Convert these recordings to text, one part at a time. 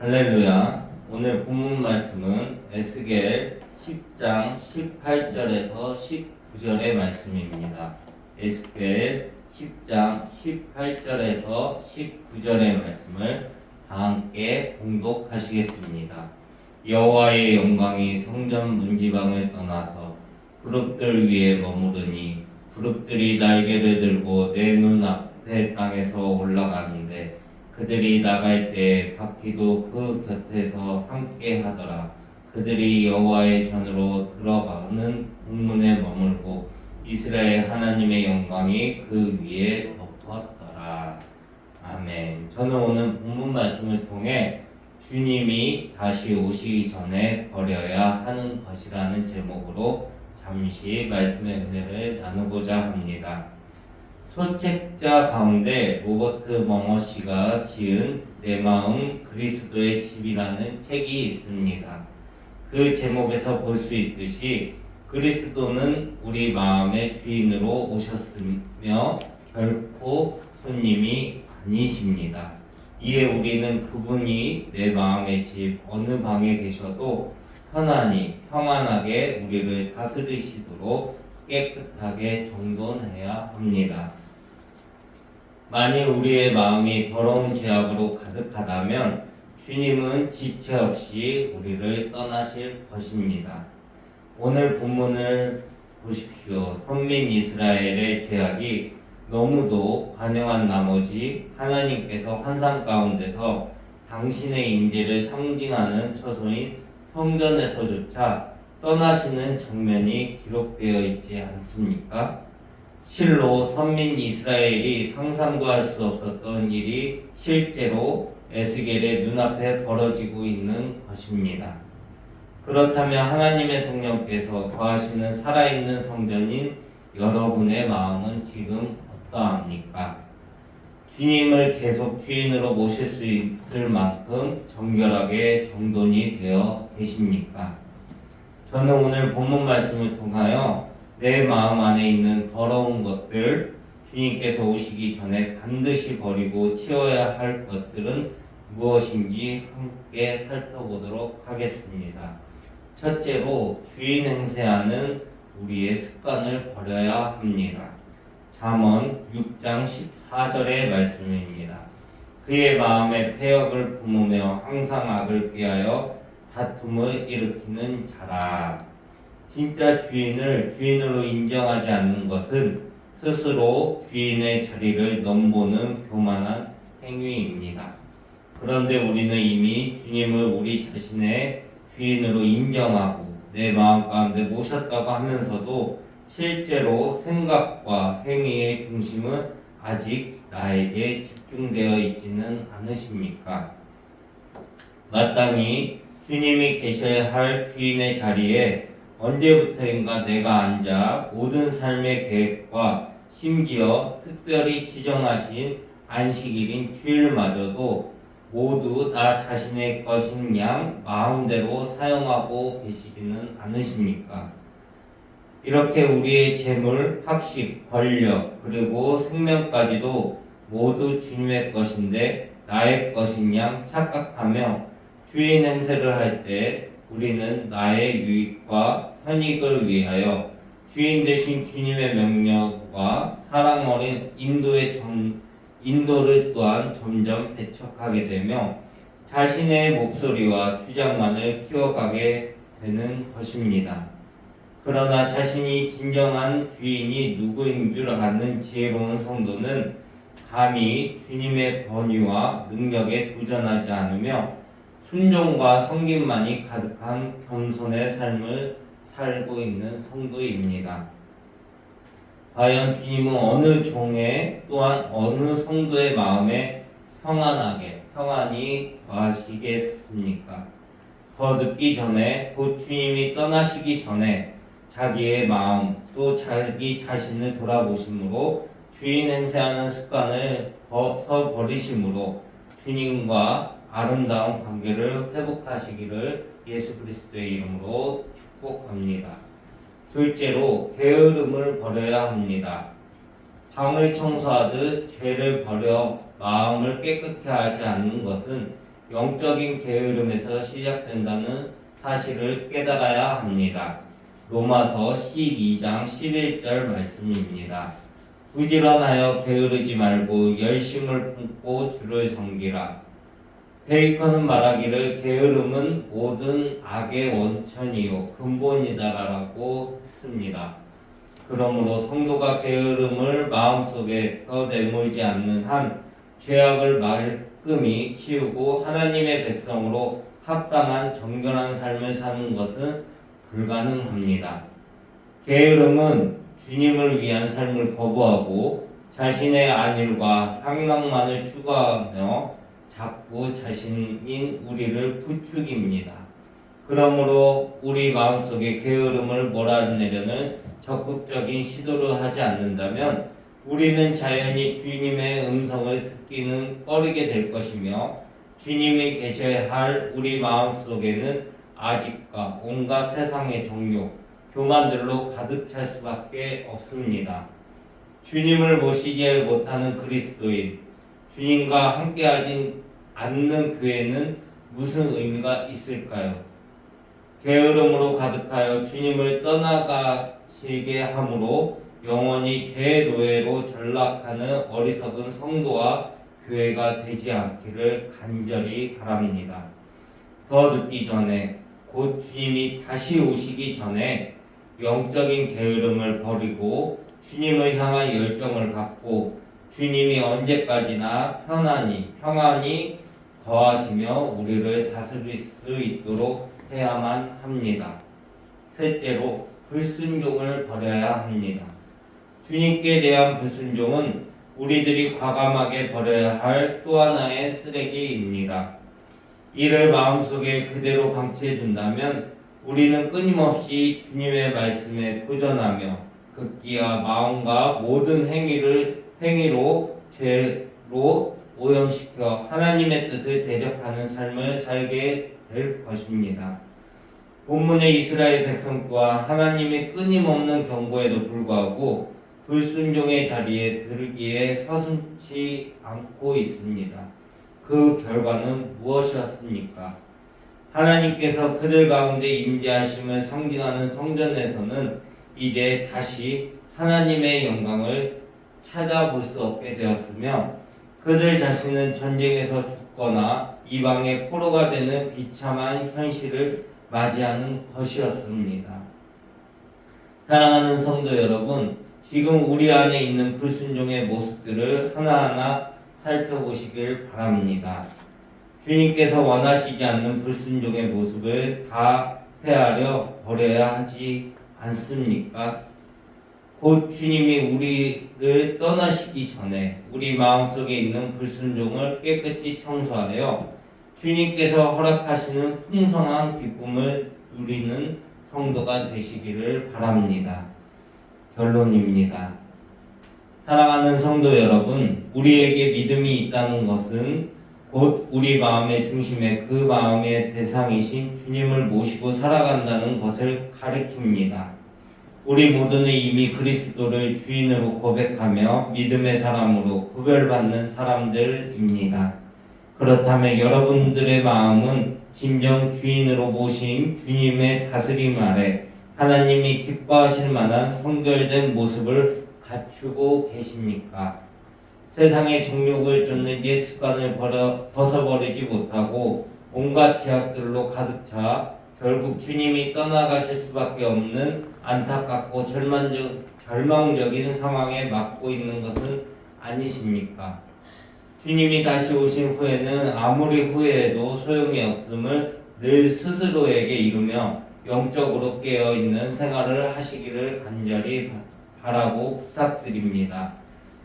할렐루야. 오늘 본문 말씀은 에스겔 10장 18절에서 19절의 말씀입니다. 에스겔 10장 18절에서 19절의 말씀을 다 함께 봉독하시겠습니다. 여호와의 영광이 성전 문지방을 떠나서 그룹들 위에 머무르니 그룹들이 날개를 들고 내 눈앞에 땅에서 올라가는데 그들이 나갈 때 바퀴도 그 곁에서 함께 하더라. 그들이 여호와의 전으로 들어가는 동문에 머물고 이스라엘 하나님의 영광이 그 위에 덮었더라. 아멘. 저는 오늘 본문 말씀을 통해 주님이 다시 오시기 전에 버려야 하는 것이라는 제목으로 잠시 말씀의 은혜를 나누고자 합니다. 소책자 가운데 로버트 멍어 씨가 지은 내 마음 그리스도의 집이라는 책이 있습니다. 그 제목에서 볼 수 있듯이 그리스도는 우리 마음의 주인으로 오셨으며 결코 손님이 아니십니다. 이에 우리는 그분이 내 마음의 집 어느 방에 계셔도 편안히 평안하게 우리를 다스리시도록 깨끗하게 정돈해야 합니다. 만일 우리의 마음이 더러운 죄악으로 가득하다면 주님은 지체 없이 우리를 떠나실 것입니다. 오늘 본문을 보십시오. 선민 이스라엘의 죄악이 너무도 관영한 나머지 하나님께서 환상 가운데서 당신의 임재를 상징하는 처소인 성전에서조차 떠나시는 장면이 기록되어 있지 않습니까? 실로 선민 이스라엘이 상상도 할 수 없었던 일이 실제로 에스겔의 눈앞에 벌어지고 있는 것입니다. 그렇다면 하나님의 성령께서 거하시는 살아있는 성전인 여러분의 마음은 지금 어떠합니까? 주님을 계속 주인으로 모실 수 있을 만큼 정결하게 정돈이 되어 계십니까? 저는 오늘 본문 말씀을 통하여 내 마음 안에 있는 더러운 것들, 주님께서 오시기 전에 반드시 버리고 치워야 할 것들은 무엇인지 함께 살펴보도록 하겠습니다. 첫째로 주인 행세하는 우리의 습관을 버려야 합니다. 잠언 6장 14절의 말씀입니다. 그의 마음에 폐역을 품으며 항상 악을 꾀하여 다툼을 일으키는 자라. 진짜 주인을 주인으로 인정하지 않는 것은 스스로 주인의 자리를 넘보는 교만한 행위입니다. 그런데 우리는 이미 주님을 우리 자신의 주인으로 인정하고 내 마음 가운데 모셨다고 하면서도 실제로 생각과 행위의 중심은 아직 나에게 집중되어 있지는 않으십니까? 마땅히 주님이 계셔야 할 주인의 자리에 언제부터인가 내가 앉아 모든 삶의 계획과 심지어 특별히 지정하신 안식일인 주일마저도 모두 나 자신의 것인 양 마음대로 사용하고 계시지는 않으십니까? 이렇게 우리의 재물, 학식, 권력, 그리고 생명까지도 모두 주님의 것인데 나의 것인 양 착각하며 주인 행세를 할 때 우리는 나의 유익과 편익을 위하여 주인 대신 주님의 명령과 사랑 어린 인도의 점, 인도를 또한 점점 배척하게 되며 자신의 목소리와 주장만을 키워가게 되는 것입니다. 그러나 자신이 진정한 주인이 누구인 줄 아는 지혜로운 성도는 감히 주님의 권위와 능력에 도전하지 않으며 순종과 섬김만이 가득한 겸손의 삶을 살고 있는 성도입니다. 과연 주님은 어느 종의 또한 어느 성도의 마음에 평안하게 평안히 거하시겠습니까? 더 늦기 전에 곧 주님이 떠나시기 전에 자기의 마음 또 자기 자신을 돌아보심으로 주인 행세하는 습관을 벗어 버리심으로 주님과 아름다운 관계를 회복하시기를 예수 그리스도의 이름으로 축복합니다. 둘째로 게으름을 버려야 합니다. 방을 청소하듯 죄를 버려 마음을 깨끗게 하지 않는 것은 영적인 게으름에서 시작된다는 사실을 깨달아야 합니다. 로마서 12장 11절 말씀입니다. 부지런하여 게으르지 말고 열심을 품고 주를 섬기라. 베이컨은 말하기를 게으름은 모든 악의 원천이요 근본이다라고 했습니다. 그러므로 성도가 게으름을 마음속에 떠내몰지 않는 한 죄악을 말끔히 치우고 하나님의 백성으로 합당한 정결한 삶을 사는 것은 불가능합니다. 게으름은 주님을 위한 삶을 거부하고 자신의 안일과 향락만을 추구하며 자꾸 자신인 우리를 부추깁니다. 그러므로 우리 마음속에 게으름을 몰아내려는 적극적인 시도를 하지 않는다면 우리는 자연히 주님의 음성을 듣기는 꺼리게 될 것이며 주님이 계셔야 할 우리 마음속에는 아직과 온갖 세상의 종교, 교만들로 가득 찰 수밖에 없습니다. 주님을 모시지 못하는 그리스도인, 주님과 함께하지 않는 교회는 무슨 의미가 있을까요? 게으름으로 가득하여 주님을 떠나가시게 함으로 영원히 죄의 노예로 전락하는 어리석은 성도와 교회가 되지 않기를 간절히 바랍니다. 더 늦기 전에 곧 주님이 다시 오시기 전에 영적인 게으름을 버리고 주님을 향한 열정을 갖고 주님이 언제까지나 편안히 평안히 거하시며 우리를 다스릴 수 있도록 해야만 합니다. 셋째로 불순종을 버려야 합니다. 주님께 대한 불순종은 우리들이 과감하게 버려야 할 또 하나의 쓰레기입니다. 이를 마음속에 그대로 방치해 둔다면 우리는 끊임없이 주님의 말씀에 도전하며 극기와 마음과 모든 행위를 행위로 죄로 오염시켜 하나님의 뜻을 대적하는 삶을 살게 될 것입니다. 본문의 이스라엘 백성 또한 하나님의 끊임없는 경고에도 불구하고 불순종의 자리에 들기에 서슴지 않고 있습니다. 그 결과는 무엇이었습니까? 하나님께서 그들 가운데 임재하심을 상징하는 성전에서는 이제 다시 하나님의 영광을 찾아볼 수 없게 되었으며 그들 자신은 전쟁에서 죽거나 이방의 포로가 되는 비참한 현실을 맞이하는 것이었습니다. 사랑하는 성도 여러분, 지금 우리 안에 있는 불순종의 모습들을 하나하나 살펴보시길 바랍니다. 주님께서 원하시지 않는 불순종의 모습을 다 패하려 버려야 하지 않습니까? 곧 주님이 우리를 떠나시기 전에 우리 마음속에 있는 불순종을 깨끗이 청소하여 주님께서 허락하시는 풍성한 기쁨을 누리는 성도가 되시기를 바랍니다. 결론입니다. 사랑하는 성도 여러분, 우리에게 믿음이 있다는 것은 곧 우리 마음의 중심에 그 마음의 대상이신 주님을 모시고 살아간다는 것을 가리킵니다. 우리 모두는 이미 그리스도를 주인으로 고백하며 믿음의 사람으로 구별받는 사람들입니다. 그렇다면 여러분들의 마음은 진정 주인으로 모신 주님의 다스림 아래 하나님이 기뻐하실 만한 성결된 모습을 갖추고 계십니까? 세상의 정욕을 쫓는 옛 습관을 벗어버리지 못하고 온갖 제약들로 가득 차 결국 주님이 떠나가실 수밖에 없는 안타깝고 절망적, 절망적인 상황에 맞고 있는 것은 아니십니까? 주님이 다시 오신 후에는 아무리 후회해도 소용이 없음을 늘 스스로에게 이루며 영적으로 깨어 있는 생활을 하시기를 간절히 바라고 부탁드립니다.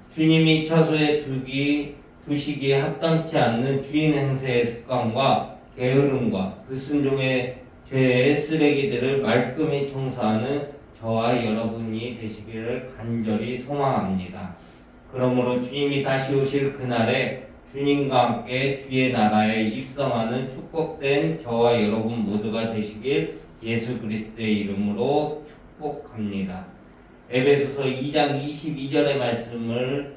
주님이 처소에 두기 두시기에 합당치 않는 주인 행세의 습관과 게으름과 불순종의 죄의 쓰레기들을 말끔히 청소하는 저와 여러분이 되시기를 간절히 소망합니다. 그러므로 주님이 다시 오실 그날에 주님과 함께 주의 나라에 입성하는 축복된 저와 여러분 모두가 되시길 예수 그리스도의 이름으로 축복합니다. 에베소서 2장 22절의 말씀을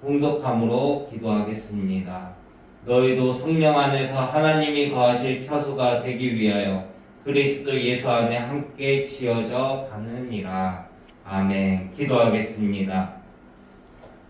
공독함으로 기도하겠습니다. 너희도 성령 안에서 하나님이 거하실 처소가 되기 위하여 그리스도 예수 안에 함께 지어져 가느니라. 아멘. 기도하겠습니다.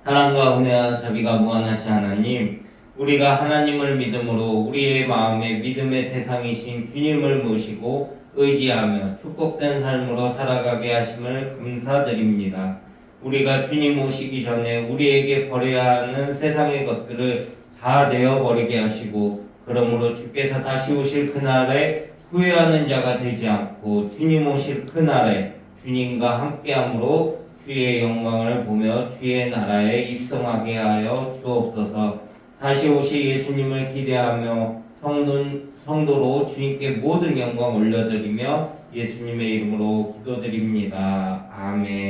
사랑과 은혜와 자비가 무한하신 하나님, 우리가 하나님을 믿음으로 우리의 마음에 믿음의 대상이신 주님을 모시고 의지하며 축복된 삶으로 살아가게 하심을 감사드립니다. 우리가 주님 오시기 전에 우리에게 버려야 하는 세상의 것들을 다 내어버리게 하시고 그러므로 주께서 다시 오실 그날에 후회하는 자가 되지 않고 주님 오실 그날에 주님과 함께함으로 주의 영광을 보며 주의 나라에 입성하게 하여 주옵소서. 다시 오실 예수님을 기대하며 성도, 성도로 주님께 모든 영광 올려드리며 예수님의 이름으로 기도드립니다. 아멘.